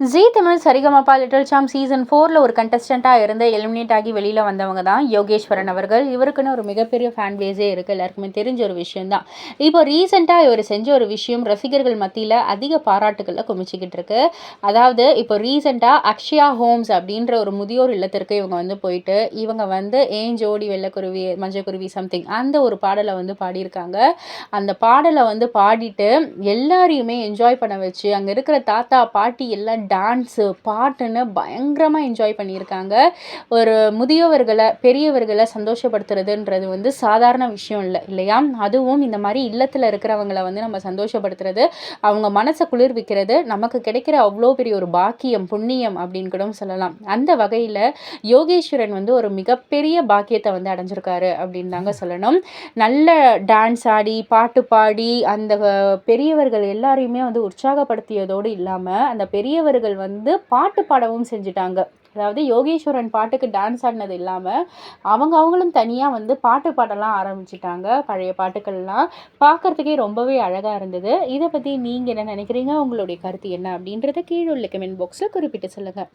Zee Tamil Sa Re Ga Ma Pa little champs season ஃபோரில் ஒரு கண்டஸ்டண்ட்டாக இருந்து eliminate ஆகி வெளியில் வந்தவங்க தான் யோகேஸ்வரன் அவர்கள். இவருக்குன்னு ஒரு மிகப்பெரிய ஃபேன் பேஸே இருக்குது எல்லாருக்குமே தெரிஞ்ச ஒரு விஷயம் தான். இப்போ ரீசெண்டாக இவர் செஞ்ச ஒரு விஷயம் ரசிகர்கள் மத்தியில் அதிக பாராட்டுகளை குமிச்சிக்கிட்டு இருக்கு. அதாவது இப்போ ரீசெண்டாக அக்ஷயா ஹோம்ஸ் அப்படின்ற ஒரு முதியோர் இல்லத்திற்கு இவங்க வந்து போயிட்டு இவங்க வந்து ஏன் ஜோடி வெள்ளக்குருவி மஞ்சக்குருவி சம்திங் அந்த ஒரு பாடலை வந்து பாடியிருக்காங்க. அந்த பாடலை வந்து பாடிட்டு எல்லாரையுமே என்ஜாய் பண்ண வச்சு அங்கே இருக்கிற தாத்தா பாட்டி எல்லாம் டான்ஸு பாட்டுன்னு பயங்கரமாக என்ஜாய் பண்ணியிருக்காங்க. ஒரு முதியவர்களை பெரியவர்களை சந்தோஷப்படுத்துறதுன்றது வந்து சாதாரண விஷயம் இல்லை இல்லையா? அதுவும் இந்த மாதிரி இல்லத்தில் இருக்கிறவங்கள வந்து நம்ம சந்தோஷப்படுத்துறது அவங்க மனசை குளிர்விக்கிறது நமக்கு கிடைக்கிற அவ்வளோ பெரிய ஒரு பாக்கியம் புண்ணியம் அப்படின்னு கூட சொல்லலாம். அந்த வகையில் யோகேஸ்வரன் வந்து ஒரு மிகப்பெரிய பாக்கியத்தை வந்து அடைஞ்சிருக்காரு அப்படின்னு தாங்க சொல்லணும். நல்ல டான்ஸ் ஆடி பாட்டு பாடி அந்த பெரியவர்கள் எல்லாரையுமே வந்து உற்சாகப்படுத்தியதோடு இல்லாமல் அந்த பெரியவர் பாடகர்கள் வந்து பாட்டு பாடவும் செஞ்சுட்டாங்க. அதாவது யோகேஸ்வரன் பாட்டுக்கு டான்ஸ் ஆடினது இல்லாமல் அவங்க அவங்களும் தனியாக வந்து பாட்டு பாடலாம் ஆரம்பிச்சிட்டாங்க. பழைய பாட்டுக்கள்லாம் பார்க்குறதுக்கே ரொம்பவே அழகாக இருந்தது. இதை பற்றி நீங்கள் என்ன நினைக்கிறீங்க? உங்களுடைய கருத்து என்ன அப்படின்றத கீழே உள்ள கமெண்ட் பாக்ஸில் குறிப்பிட்டு சொல்லுங்கள்